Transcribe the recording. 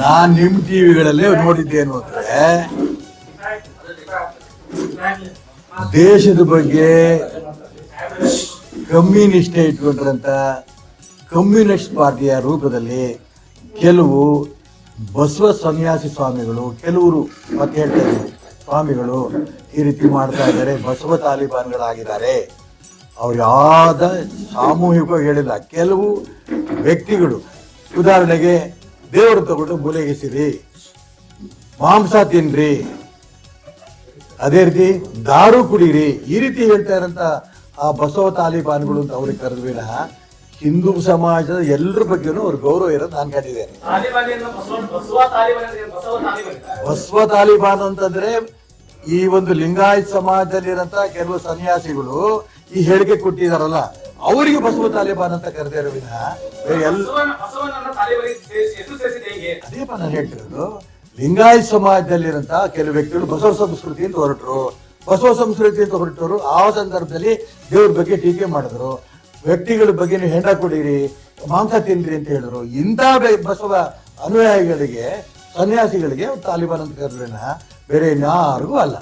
ನಾನ್ ನಿಮ್ ಟಿವಿಗಳಲ್ಲಿ ನೋಡಿದ್ದೇನು ಅಂದ್ರೆ, ದೇಶದ ಬಗ್ಗೆ ಕಮ್ಯುನಿಸ್ಟ್ ಇಟ್ಕೊಂಡ್ರಂತ ಕಮ್ಯುನಿಸ್ಟ್ ಪಾರ್ಟಿಯ ರೂಪದಲ್ಲಿ ಕೆಲವು ಬಸವ ಸನ್ಯಾಸಿ ಸ್ವಾಮಿಗಳು, ಕೆಲವರು ಮತ್ತೆ ಹೇಳ್ತಾರೆ ಸ್ವಾಮಿಗಳು ಈ ರೀತಿ ಮಾಡ್ತಾ ಇದ್ದಾರೆ, ಬಸವ ತಾಲಿಬಾನ್ಗಳಾಗಿದ್ದಾರೆ. ಅವ್ರು ಯಾವ್ದ ಸಾಮೂಹಿಕವಾಗಿ ಹೇಳಿಲ್ಲ ಕೆಲವು ವ್ಯಕ್ತಿಗಳು. ಉದಾಹರಣೆಗೆ ದೇವರು ತಗೊಂಡು ಮೂಲೆಗೆಸಿರಿ ಮಾಂಸ ತಿನ್ರಿ ಅದೇ ರೀತಿ ದಾರು ಕುಡೀರಿ ಈ ರೀತಿ ಹೇಳ್ತಾ ಇರಂತ ಆ ಬಸವ ತಾಲಿಬಾನ್ಗಳು ಅಂತ ಅವ್ರಿಗೆ ಕರೆದ ವಿನಃ ಹಿಂದೂ ಸಮಾಜದ ಎಲ್ಲರ ಬಗ್ಗೆನೂ ಅವ್ರ ಗೌರವ ಇರೋದು ನಾನು ಕಂಡಿದ್ದೇನೆ. ಬಸವ ತಾಲಿಬಾನ್ ಅಂತಂದ್ರೆ ಈ ಒಂದು ಲಿಂಗಾಯತ್ ಸಮಾಜದಲ್ಲಿರಂತ ಕೆಲವು ಸನ್ಯಾಸಿಗಳು ಈ ಹೇಳಿಕೆ ಕೊಟ್ಟಿದಾರಲ್ಲ ಅವರಿಗೆ ಬಸವ ತಾಲಿಬಾನ್ ಅಂತ ಕರೆದಿರೋ ವಿನ ಅದೇಪ ನಾನು ಹೇಳ್ತಿರೋದು ಲಿಂಗಾಯತ್ ಸಮಾಜದಲ್ಲಿರಂತ ಕೆಲವು ವ್ಯಕ್ತಿಗಳು ಬಸವ ಸಂಸ್ಕೃತಿ ಅಂತ ಹೊರಟರು. ಬಸವ ಸಂಸ್ಕೃತಿ ಅಂತ ಹೊರಟರು ಆ ಸಂದರ್ಭದಲ್ಲಿ ದೇವ್ರ ಬಗ್ಗೆ ಟೀಕೆ ಮಾಡಿದ್ರು. ವ್ಯಕ್ತಿಗಳ ಬಗ್ಗೆ ನೀವು ಹೆಂಡ ಕೊಡಿರಿ ಮಾಂಸ ತಿನ್ರಿ ಅಂತ ಹೇಳಿದ್ರು. ಇಂಥ ಬಸವ ಅನುಯಾಯಿಗಳಿಗೆ ಸನ್ಯಾಸಿಗಳಿಗೆ ತಾಲಿಬಾನ್ ಅಂತ ಕರೆದ್ರೇನ? ಬೇರೆ ಇನ್ಯಾರಿಗೂ ಅಲ್ಲ.